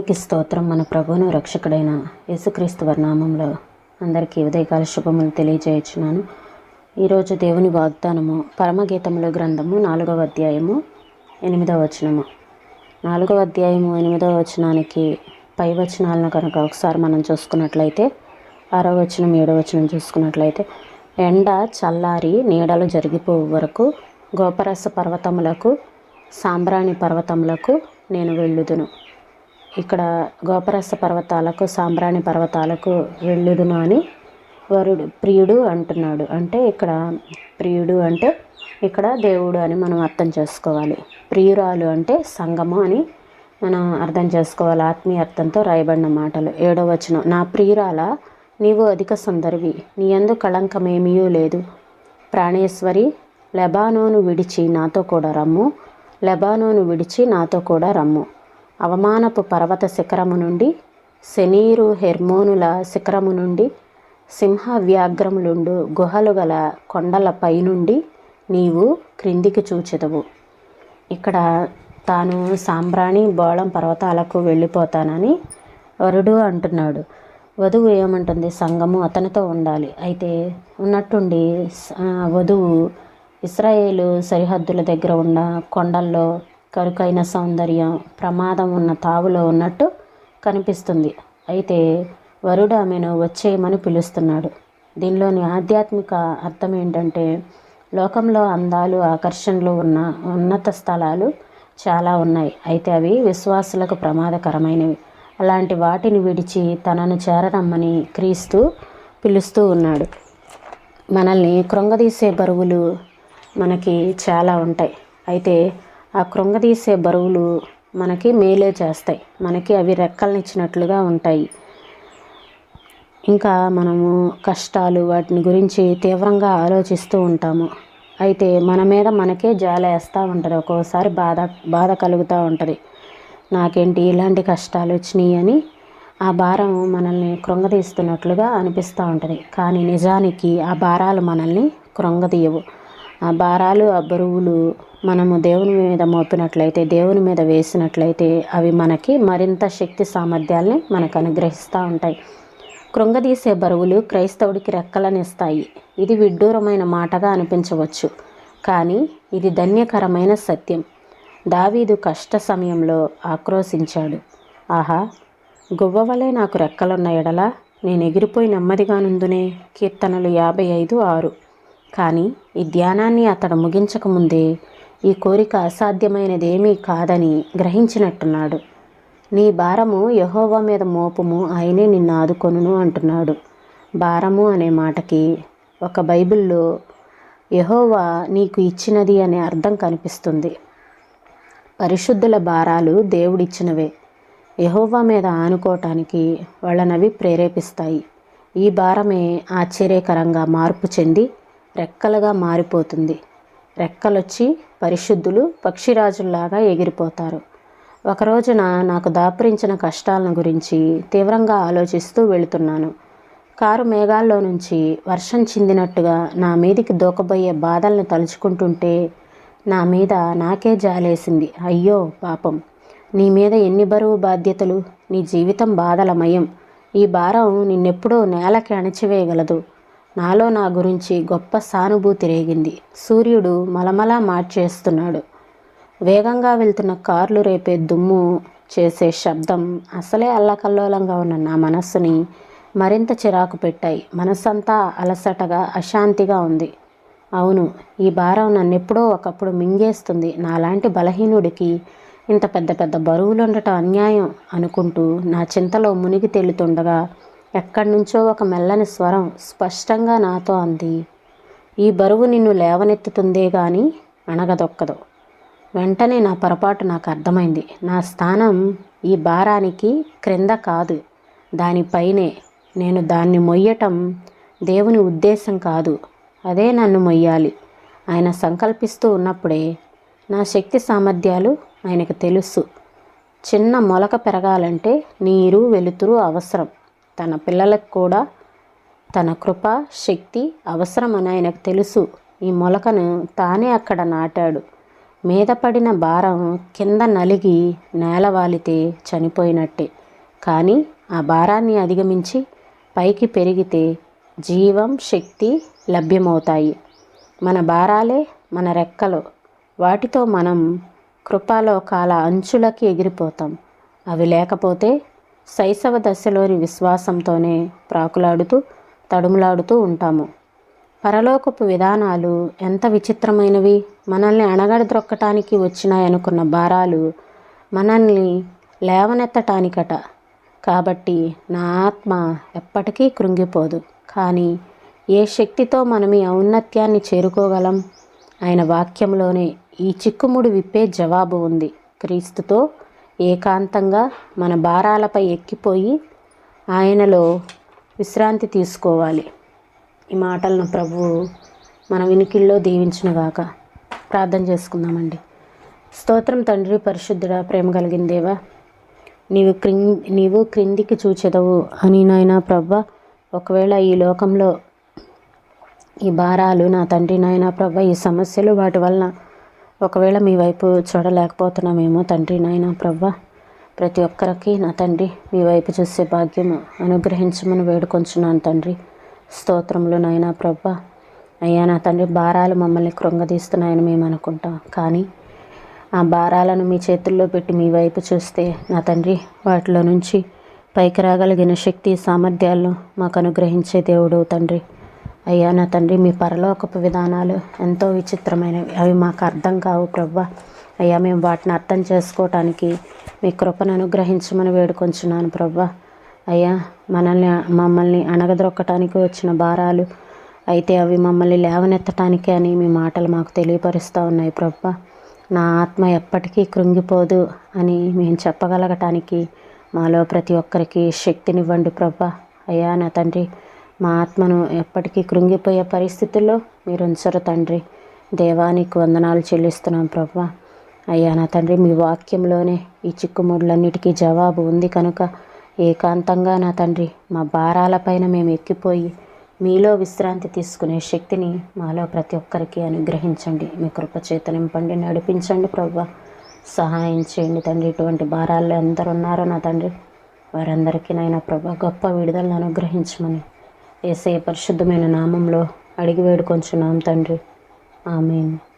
దేవునికి స్తోత్రం మన ప్రభువును రక్షకుడైన యేసుక్రీస్తు వారి నామంలో అందరికీ ఉదయకాల శుభములు తెలియజేయుచున్నాను. ఈరోజు దేవుని వాగ్దానము పరమగీతముల గ్రంథము నాలుగవ అధ్యాయము ఎనిమిదవ వచనము. నాలుగవ అధ్యాయము ఎనిమిదవ వచనానికి పై వచనాలను కనుక ఒకసారి మనం చూసుకున్నట్లయితే ఆరో వచనం ఏడవ వచనం చూసుకున్నట్లయితే ఎండ చల్లారి నీడలు జరిగిపోవు వరకు గోపరస పర్వతములకు సాంబ్రాణి పర్వతములకు నేను వెళ్ళుదును. ఇక్కడ గోపరస పర్వతాలకు సాంబ్రాణి పర్వతాలకు వెళ్ళుదును అని వరుడు ప్రియుడు అంటున్నాడు. అంటే ఇక్కడ ప్రియుడు అంటే ఇక్కడ దేవుడు అని మనం అర్థం చేసుకోవాలి. ప్రియురాలు అంటే సంగము అని మనం అర్థం చేసుకోవాలి. ఆత్మీయ అర్థంతో రాయబడిన మాటలు. ఏడో వచనం నా ప్రియురాల నీవు అధిక సుందరివి నీ ఎందు కళంకమేమీ లేదు. ప్రాణేశ్వరి లెబానోను విడిచి నాతో కూడా రమ్ము. లెబానోను విడిచి నాతో కూడా రమ్ము. అవమానపు పర్వత శిఖరము నుండి శనీరు హెర్మోనుల శిఖరము నుండి సింహ వ్యాఘ్రములుండు గుహలు గల కొండల పైనుండి నీవు క్రిందికి చూచెదవు. ఇక్కడ తాను సాంబ్రాణి బోళం పర్వతాలకు వెళ్ళిపోతానని వరుడు అంటున్నాడు. వధువు ఏమంటుంది? సంఘము అతనితో ఉండాలి. అయితే ఉన్నట్టుండి వధువు ఇస్రాయేలు సరిహద్దుల దగ్గర ఉన్న కొండల్లో కరుకైన సౌందర్యం ప్రమాదం ఉన్న తావులో ఉన్నట్టు కనిపిస్తుంది. అయితే వరుడు ఆమెను వచ్చేయమని పిలుస్తున్నాడు. దీనిలోని ఆధ్యాత్మిక అర్థం ఏంటంటే లోకంలో అందాలు ఆకర్షణలు ఉన్న ఉన్నత స్థలాలు చాలా ఉన్నాయి. అయితే అవి విశ్వాసులకు ప్రమాదకరమైనవి. అలాంటి వాటిని విడిచి తనను చేరరమ్మని క్రీస్తు పిలుస్తూ ఉన్నాడు. మనల్ని కృంగదీసే బరువులు మనకి చాలా ఉంటాయి. అయితే ఆ కృంగదీసే బరువులు మనకి మేలే చేస్తాయి. మనకి అవి రెక్కలనిచ్చినట్లుగా ఉంటాయి. ఇంకా మనము కష్టాలు వాటిని గురించి తీవ్రంగా ఆలోచిస్తూ ఉంటాము. అయితే మన మీద మనకే జాలేస్తూ ఉంటుంది. ఒక్కోసారి బాధ బాధ కలుగుతూ ఉంటుంది. నాకేంటి ఇలాంటి కష్టాలు వచ్చినాయి అని ఆ భారం మనల్ని కృంగదీస్తున్నట్లుగా అనిపిస్తూ ఉంటుంది. కానీ నిజానికి ఆ భారాలు మనల్ని కృంగదీయవు. భారాలు ఆ బరువులు మనము దేవుని మీద మోపినట్లయితే దేవుని మీద వేసినట్లయితే అవి మనకి మరింత శక్తి సామర్థ్యాల్ని మనకు అనుగ్రహిస్తూ ఉంటాయి. కృంగదీసే బరువులు క్రైస్తవుడికి రెక్కలనిస్తాయి. ఇది విడ్డూరమైన మాటగా అనిపించవచ్చు. కానీ ఇది ధన్యకరమైన సత్యం. దావీదు కష్ట సమయంలో ఆక్రోశించాడు. ఆహా! గువ్వవలే నాకు రెక్కలున్న ఎడల నేను ఎగిరిపోయి నెమ్మదిగానుందునే కీర్తనలు యాభై ఐదు ఆరు. కానీ ఈ ధ్యానాన్ని అతడు ముగించకముందే ఈ కోరిక అసాధ్యమైనదేమీ కాదని గ్రహించినట్టున్నాడు. నీ భారము యహోవా మీద మోపము ఆయనే నిన్ను ఆదుకొనును అంటున్నాడు. భారము అనే మాటకి ఒక బైబిల్లో యహోవా నీకు ఇచ్చినది అనే అర్థం కనిపిస్తుంది. పరిశుద్ధుల భారాలు దేవుడిచ్చినవే. యహోవా మీద ఆనుకోవటానికి వాళ్ళనవి ప్రేరేపిస్తాయి. ఈ భారమే ఆశ్చర్యకరంగా మార్పు చెంది రెక్కలుగా మారిపోతుంది. రెక్కలొచ్చి పరిశుద్ధులు పక్షిరాజుల్లాగా ఎగిరిపోతారు. ఒక రోజున నాకు దాపురించిన కష్టాలను గురించి తీవ్రంగా ఆలోచిస్తూ వెళుతున్నాను. కారు మేఘాల్లో నుంచి వర్షం చిందినట్టుగా నా మీదికి దూకబోయే బాధల్ని తలుచుకుంటుంటే నా మీద నాకే జాలేసింది. అయ్యో పాపం. నీ మీద ఎన్ని బరువు బాధ్యతలు? నీ జీవితం బాధలమయం. ఈ భారం నిన్నెప్పుడో నేలకి అణచివేయగలదు. నాలో నా గురించి గొప్ప సానుభూతి రేగింది. సూర్యుడు మలమలా మార్చేస్తున్నాడు. వేగంగా వెళ్తున్న కార్లు రేపే దుమ్ము చేసే శబ్దం. అసలే అల్లకల్లోలంగా ఉన్న నా మనస్సుని మరింత చిరాకు పెట్టాయి. మనస్సంతా అలసటగా అశాంతిగా ఉంది. అవును ఈ భారం నన్నెప్పుడో ఒకప్పుడు మింగేస్తుంది. నాలాంటి బలహీనుడికి ఇంత పెద్ద పెద్ద బరువులు ఉండటం అన్యాయం అనుకుంటూ నా చింతలో మునిగి తేలుతుండగా ఎక్కడి నుంచో ఒక మెల్లని స్వరం స్పష్టంగా నాతో అంది. ఈ బరువు నిన్ను లేవనెత్తుతుందే గాని అణగదొక్కదు. వెంటనే నా పొరపాటు నాకు అర్థమైంది. నా స్థానం ఈ భారానికి క్రింద కాదు. దానిపైనే నేను దాన్ని మొయ్యటం దేవుని ఉద్దేశం కాదు. అదే నన్ను మొయ్యాలి. ఆయన సంకల్పిస్తూ ఉన్నప్పుడే నా శక్తి సామర్థ్యాలు ఆయనకు తెలుసు. చిన్న మొలక పెరగాలంటే నీరు వెలుతురు అవసరం. తన పిల్లలకు కూడా తన కృప శక్తి అవసరమని ఆయనకు తెలుసు. ఈ మొలకను తానే అక్కడ నాటాడు. మీద పడిన భారం కింద నలిగి నేలవాలితే చనిపోయినట్టే. కానీ ఆ భారాన్ని అధిగమించి పైకి పెరిగితే జీవం శక్తి లభ్యమవుతాయి. మన భారాలే మన రెక్కలు. వాటితో మనం కృపాలోకాల అంచులకి ఎగిరిపోతాం. అవి లేకపోతే శైశవ దశలోని విశ్వాసంతోనే ప్రాకులాడుతూ తడుములాడుతూ ఉంటాము. పరలోకపు విధానాలు ఎంత విచిత్రమైనవి! మనల్ని అణగడద్రొక్కటానికి వచ్చినాయనుకున్న భారాలు మనల్ని లేవనెత్తటానికట. కాబట్టి నా ఆత్మ ఎప్పటికీ కృంగిపోదు. కానీ ఏ శక్తితో మనం ఈ ఔన్నత్యాన్ని చేరుకోగలం? ఆయన వాక్యంలోనే ఈ చిక్కుముడి విప్పే జవాబు ఉంది. క్రీస్తుతో ఏకాంతంగా మన భారాలపై ఎక్కిపోయి ఆయనలో విశ్రాంతి తీసుకోవాలి. ఈ మాటలను ప్రభువు మన వినికిల్లో దీవించునుగాక. ప్రార్థన చేసుకుందామండి. స్తోత్రం తండ్రి పరిశుద్ధుడ ప్రేమ కలిగిన దేవా నీవు క్రిం నీవు క్రిందికి చూచెదవు అని నాయన ప్రభ ఒకవేళ ఈ లోకంలో ఈ భారాలు నా తండ్రి నాయన ప్రభ ఈ సమస్యలు వాటి వలన ఒకవేళ మీ వైపు చూడలేకపోతున్నామేమో తండ్రి నాయన ప్రవ్వ ప్రతి ఒక్కరికి నా తండ్రి మీ వైపు చూసే భాగ్యము అనుగ్రహించమని వేడుకొంచున్నాను తండ్రి. స్తోత్రములు నాయన ప్రవ్వ. అయ్యా నా తండ్రి భారాలు మమ్మల్ని కృంగదీస్తున్నాయని మేము అనుకుంటాం కానీ ఆ భారాలను మీ చేతుల్లో పెట్టి మీ వైపు చూస్తే నా తండ్రి వాటిలో నుంచి పైకి రాగలిగిన శక్తి సామర్థ్యాలను మాకు అనుగ్రహించే దేవుడు తండ్రి. అయ్యా నా తండ్రి మీ పరలోకపు విధానాలు ఎంతో విచిత్రమైనవి. అవి మాకు అర్థం కావు ప్రభా. అయ్యా మేము వాటిని అర్థం చేసుకోవటానికి మీ కృపను అనుగ్రహించమని వేడుకొంచున్నాను ప్రభా. అయ్యా మనల్ని మమ్మల్ని అణగద్రొక్కటానికి వచ్చిన భారాలు అయితే అవి మమ్మల్ని లేవనెత్తటానికి అని మీ మాటలు మాకు తెలియపరుస్తూ ఉన్నాయి ప్రభా. నా ఆత్మ ఎప్పటికీ కృంగిపోదు అని మేము చెప్పగలగటానికి మాలో ప్రతి ఒక్కరికి శక్తినివ్వండి ప్రభా. అయ్యా నా తండ్రి మా ఆత్మను ఎప్పటికీ కృంగిపోయే పరిస్థితుల్లో మీరు ఉంచరు తండ్రి. దేవానికి వందనాలు చెల్లిస్తున్నాం ప్రభా. అయ్యా నా తండ్రి మీ వాక్యంలోనే ఈ చిక్కుముడులన్నిటికీ జవాబు ఉంది కనుక ఏకాంతంగా నా తండ్రి మా భారాలపైన మేము ఎక్కిపోయి మీలో విశ్రాంతి తీసుకునే శక్తిని మాలో ప్రతి ఒక్కరికి అనుగ్రహించండి. మీ కృపచేత నింపండి నడిపించండి ప్రభా. సహాయం చేయండి తండ్రి. ఇటువంటి భారాల్లో ఎందరు ఉన్నారో నా తండ్రి వారందరికీ నాయన ప్రభా గొప్ప విడుదలను అనుగ్రహించమని ఏసే పరిశుద్ధమైన నామంలో అడిగి వేడుకొంచున్నాం తండ్రి. ఆమెను.